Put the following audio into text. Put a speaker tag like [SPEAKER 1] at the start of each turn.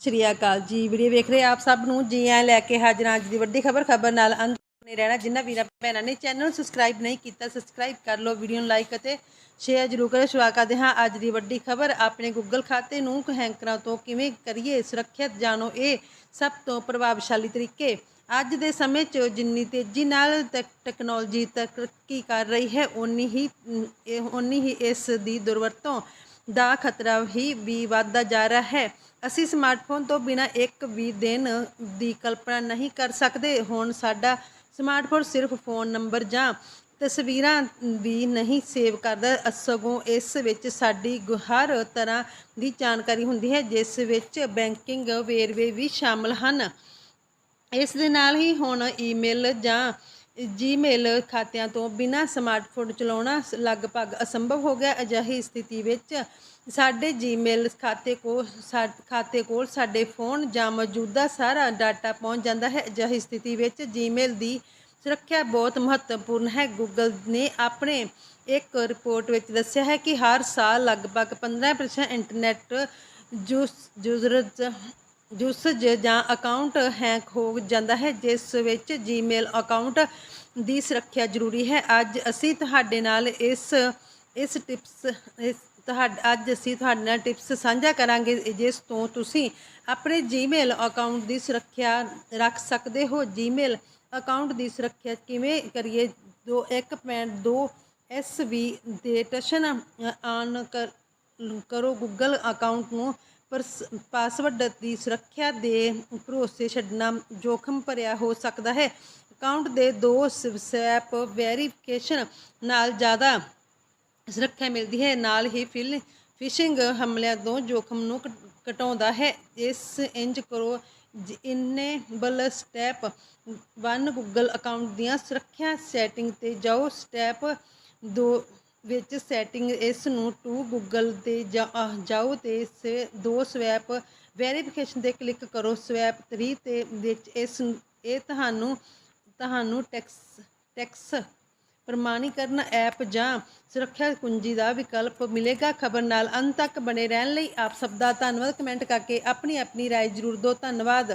[SPEAKER 1] ਸ਼੍ਰੀ ਅਕਾਲ ਜੀ। ਵੀਡੀਓ ਵੇਖ ਰਹੇ ਆਪ ਸਭ ਨੂੰ। ਜੀ ਆਇਆਂ ਲੈ ਕੇ ਹਾਜ਼ਰ ਹਾਂ ਅੱਜ ਦੀ ਵੱਡੀ ਖਬਰ। ਖਬਰ ਨਾਲ ਅੰਤ ਨੇ ਰਹਿਣਾ। ਜਿਨ੍ਹਾਂ ਵੀਰਾਂ ਭੈਣਾਂ ਨੇ ਚੈਨਲ ਨੂੰ ਸਬਸਕ੍ਰਾਈਬ ਨਹੀਂ ਕੀਤਾ ਸਬਸਕ੍ਰਾਈਬ ਕਰ ਲਓ ਵੀਡੀਓ ਨੂੰ ਲਾਈਕ ਅਤੇ ਸ਼ੇਅਰ ਜ਼ਰੂਰ ਕਰੋ ਸ਼ੁਰੂਆਤ ਕਰਦੇ ਹਾਂ ਅੱਜ ਦੀ ਵੱਡੀ ਖਬਰ। ਆਪਣੇ ਗੂਗਲ ਖਾਤੇ ਨੂੰ ਹੈਂਕਰਾਂ ਤੋਂ ਕਿਵੇਂ ਕਰੀਏ ਸੁਰੱਖਿਅਤ ਜਾਣੋ ਇਹ ਸਭ ਤੋਂ ਪ੍ਰਭਾਵਸ਼ਾਲੀ ਤਰੀਕੇ। ਅੱਜ ਦੇ ਸਮੇਂ 'ਚ ਜਿੰਨੀ ਤੇਜ਼ੀ ਨਾਲ ਤਕ- ਟੈਕਨੋਲੋਜੀ ਤਰੱਕੀ ਕਰ ਰਹੀ ਹੈ ਓਨੀ ਹੀ ਅਮ, ਓਨੀ ਹੀ ਇਸ ਦੀ ਦੁਰਵਰਤੋਂ ਦਾ ਖਤਰਾ ਹੀ ਵੀ ਵੱਧਦਾ ਜਾ ਰਿਹਾ ਹੈ। ਅਸੀਂ ਸਮਾਰਟਫੋਨ ਤੋਂ ਬਿਨਾ ਇੱਕ ਵੀ ਦਿਨ ਦੀ ਕਲਪਨਾ ਨਹੀਂ ਕਰ ਸਕਦੇ। ਹੁਣ ਸਾਡਾ ਸਮਾਰਟਫੋਨ ਸਿਰਫ ਫੋਨ ਨੰਬਰ ਜਾਂ ਤਸਵੀਰਾਂ ਵੀ ਨਹੀਂ ਸੇਵ ਕਰਦਾ। ਸਗੋਂ ਇਸ ਵਿੱਚ ਸਾਡੀ ਗੁ- ਹਰ ਤਰ੍ਹਾਂ ਦੀ ਜਾਣਕਾਰੀ ਹੁੰਦੀ ਹੈ, ਜਿਸ ਵਿੱਚ ਬੈਂਕਿੰਗ ਵੇਰਵੇ ਵੀ ਸ਼ਾਮਲ ਹਨ। ਇਸ ਦੇ ਨਾਲ ਹੀ ਹੁਣ ਈਮੇਲ ਜਾਂ ਜੀਮੇਲ ਖਾਤਿਆਂ ਤੋਂ ਬਿਨਾਂ ਸਮਾਰਟਫੋਨ ਚਲਾਉਣਾ ਲਗਭਗ ਅਸੰਭਵ ਹੋ ਗਿਆ। ਅਜਿਹੀ ਸਥਿਤੀ ਵਿੱਚ ਸਾਡੇ ਜੀਮੇਲ ਖਾਤੇ ਕੋਲ ਸਾ- ਖਾਤੇ ਕੋਲ ਸਾਡੇ ਫੋਨ ਜਾਂ ਮੌਜੂਦਾ ਸਾਰਾ ਡਾਟਾ ਪਹੁੰਚ ਜਾਂਦਾ ਹੈ। ਅਜਿਹੀ ਸਥਿਤੀ ਵਿੱਚ ਜੀਮੇਲ ਦੀ ਸੁਰੱਖਿਆ ਬਹੁਤ ਮਹੱਤਵਪੂਰਨ ਹੈ। ਗੂਗਲ ਨੇ ਆਪਣੇ ਇੱਕ ਰਿਪੋਰਟ ਵਿੱਚ ਦੱਸਿਆ ਹੈ ਕਿ ਹਰ ਸਾਲ ਲਗਭਗ 15% ਇੰਟਰਨੈਟ ਜੂਸ ਯੂਜ਼ਰਜ਼ ਜੂਸਜ ਜਾਂ ਅਕਾਊਂਟ ਹੈਕ ਹੋ ਜਾਂਦਾ ਹੈ, ਜਿਸ ਵਿੱਚ ਜੀਮੇਲ ਅਕਾਊਂਟ ਦੀ ਸੁਰੱਖਿਆ ਜ਼ਰੂਰੀ ਹੈ। ਅੱਜ ਅਸੀਂ ਤੁਹਾਡੇ ਨਾਲ ਇਸ ਇਸ ਟਿਪਸ ਇਸ ਤੁਹਾਡਾ, ਅੱਜ ਅਸੀਂ ਤੁਹਾਡੇ ਨਾਲ ਟਿਪਸ ਸਾਂਝਾ ਕਰਾਂਗੇ, ਜਿਸ ਤੋਂ ਤੁਸੀਂ ਆਪਣੇ ਜੀਮੇਲ ਅਕਾਊਂਟ ਦੀ ਸੁਰੱਖਿਆ ਰੱਖ ਸਕਦੇ ਹੋ। ਜੀਮੇਲ ਅਕਾਊਂਟ ਦੀ ਸੁਰੱਖਿਆ ਕਿਵੇਂ ਕਰੀਏ? ਦੋ 1.2 ਐਸਬੀ ਦੇ ਟਸ਼ਨ ਆਨ ਕਰ, ਕਰੋ ਗੂਗਲ ਅਕਾਊਂਟ ਨੂੰ। ਪਰਸ- ਪਾਸਵਰਡ ਦੀ ਸੁਰੱਖਿਆ ਦੇ ਭਰੋਸੇ ਛੱਡਣਾ ਜੋਖਮ ਭਰਿਆ ਹੋ ਸਕਦਾ ਹੈ। ਅਕਾਊਂਟ ਦੇ ਦੋ ਸਵੈਪ ਵੈਰੀਫਿਕੇਸ਼ਨ ਨਾਲ ਜ਼ਿਆਦਾ ਸੁਰੱਖਿਆ ਮਿਲਦੀ ਹੈ। ਨਾਲ ਹੀ ਫਿਲ, ਫਿਸ਼ਿੰਗ ਹਮਲਿਆਂ ਤੋਂ ਜੋਖਮ ਨੂੰ ਘਟ- ਘਟਾਉਂਦਾ ਹੈ। ਇਸ ਇੰਜ ਕਰੋ ਇਨੇਬਲ ਸਟੈਪ 1 ਗੂਗਲ ਅਕਾਊਂਟ ਦੀਆਂ ਸੁਰੱਖਿਆ ਸੈਟਿੰਗ ਤੇ ਜਾਓ। ਸਟੈਪ 2 ਵਿੱਚ ਸੈਟਿੰਗ ਇਸ ਨੂੰ ਟੂ ਗੂਗਲ ਤੇ ਜਾ- ਅਹ ਜਾਓ ਤੇ ਇਸ ਦੋ ਸਵੈਪ ਵੈਰੀਫਿਕੇਸ਼ਨ ਤੇ ਕਲਿੱਕ ਕਰੋ ਸਵੈਪ 3 ਤੇ ਵਿੱਚ ਇਸ ਨੂੰ- ਇਹ ਤੁਹਾਨੂੰ ਤੁਹਾਨੂੰ ਟੈਕਸ ਟੈਕਸ ਪ੍ਰਮਾਣੀਕਰਨ ਐਪ ਜਾਂ ਸੁਰੱਖਿਆ ਕੁੰਜੀ ਦਾ ਵਿਕਲਪ ਮਿਲੇਗਾ ਖਬਰ ਨਾਲ ਅੰਤ ਤੱਕ ਬਣੇ ਰਹਿਣ ਲਈ ਆਪ ਸਭ ਦਾ ਧੰਨਵਾਦ ਕਮੈਂਟ ਕਰਕੇ ਆਪਣੀ ਆਪਣੀ رائے ਜ਼ਰੂਰ ਦਿਓ ਧੰਨਵਾਦ